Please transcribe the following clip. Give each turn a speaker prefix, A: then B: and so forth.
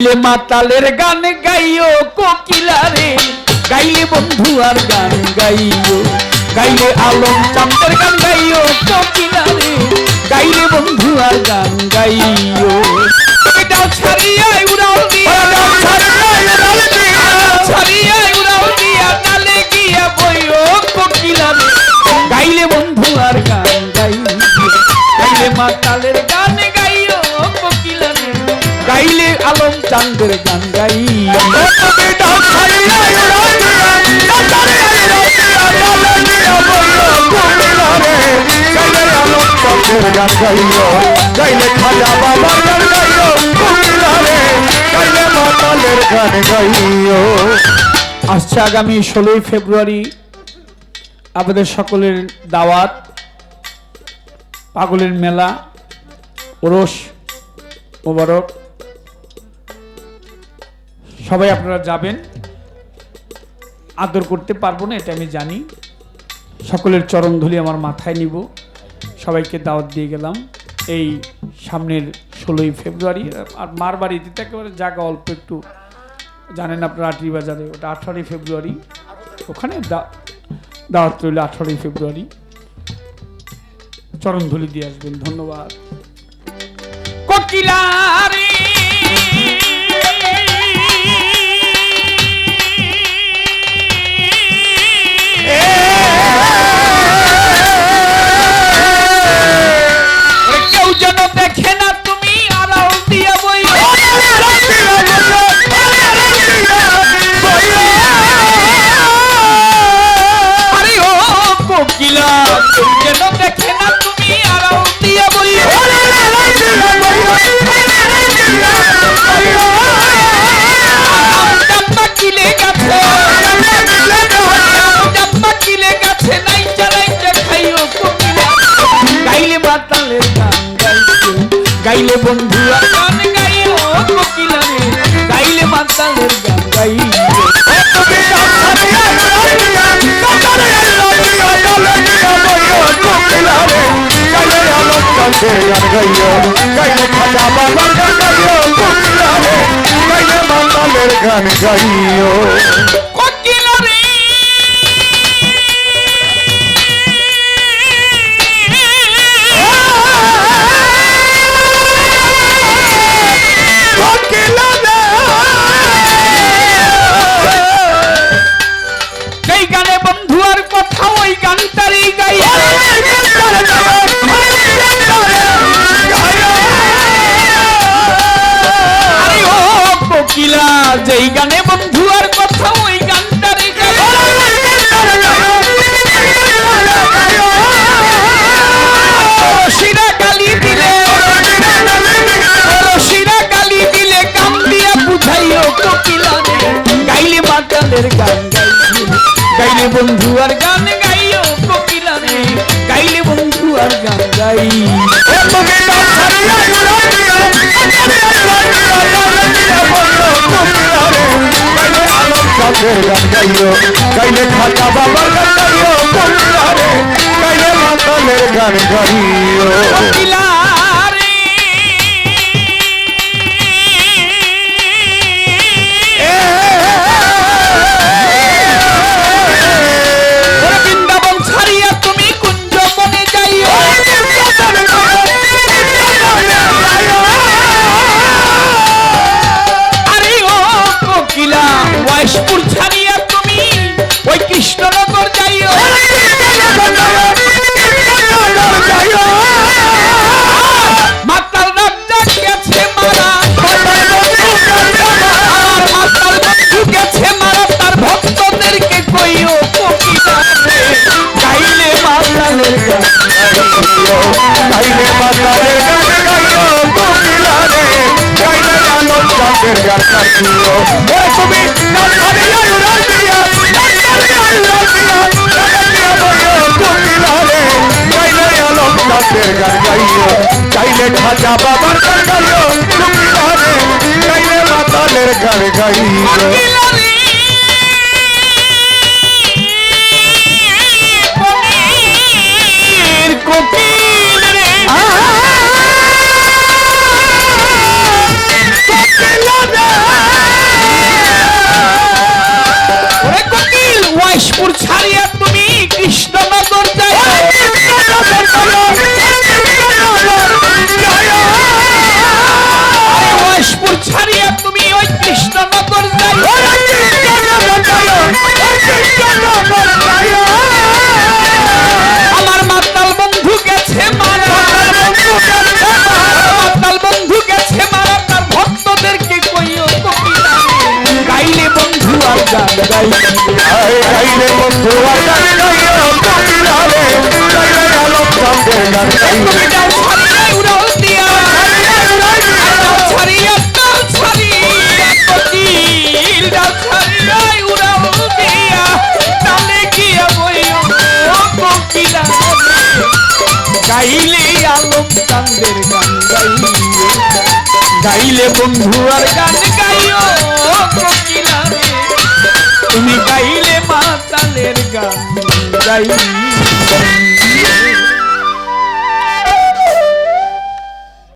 A: গাইলে মাতালের গান গাইও কোকিলারে। গাইলে বন্ধু আর গান গাইও। গাইলে আলম চাঁদের গান গাইও কোকিলারে। গাইলে বন্ধু আর গান গাইও। ডাল ছাড়িয়াই উড়াল দিয়া। ডাল ছাড়িয়াই উড়াল দিয়া। ডালে গিয়া বইও কোকিলারে। গাইলে বন্ধু আর গান চাঁদের গান আসছে আগামী ষোলোই ফেব্রুয়ারি আপনাদের সকলের দাওয়াত পাগলের মেলা ওরস মোবারক। সবাই আপনারা যাবেন। আদর করতে পারব না, এটা আমি জানি। সকলের চরণ ধুলি আমার মাথায় নিব। সবাইকে দাওয়াত দিয়ে গেলাম। এই সামনের ষোলোই ফেব্রুয়ারি, আর মার বাড়িতে তো একেবারে জায়গা অল্প একটু। জানেন আপনারা আটরি বাজারে, ওটা আঠারোই ফেব্রুয়ারি। ওখানে দাওয়াত রইল আঠারোই ফেব্রুয়ারি। চরণধুলি দিয়ে আসবেন, ধন্যবাদ। কোকিলারে! গাইলে মাতালের গান গাইও গাইলে বন্ধু আর গান রে গাইলে মাতালের গান
B: গান গাইও
A: যেই গানে বন্ধু আর কথা, ওই গালি দিলে কাম দিয়া বুঝাইও কোকিলা রে গাইলে মাতালের গান গাইলে বন্ধু আর গান গাইও কোকিলা রে গাইলে বন্ধু আর গান গাইও
B: গান গাইও গাইলে খাজা বাবার গান গাইও কাইলে মাতালের গান গাইও। আলো গান গাইও এ তুমি গান হারিয়া উড়াল গান হারিয়া উড়াল দিয়া গান দিয়া গাইলে আলো চাঁদের গান গাইও গাইলে খাজা বাবার গান গাইও কুমিলারে গাইলে মাতালের গান গাইও
A: Mr. গাইলে আলম চান্দের গান গাইলে গাইলে বন্ধু আর গান গাইও তুমি গাইলে মাতালের গান গাইলে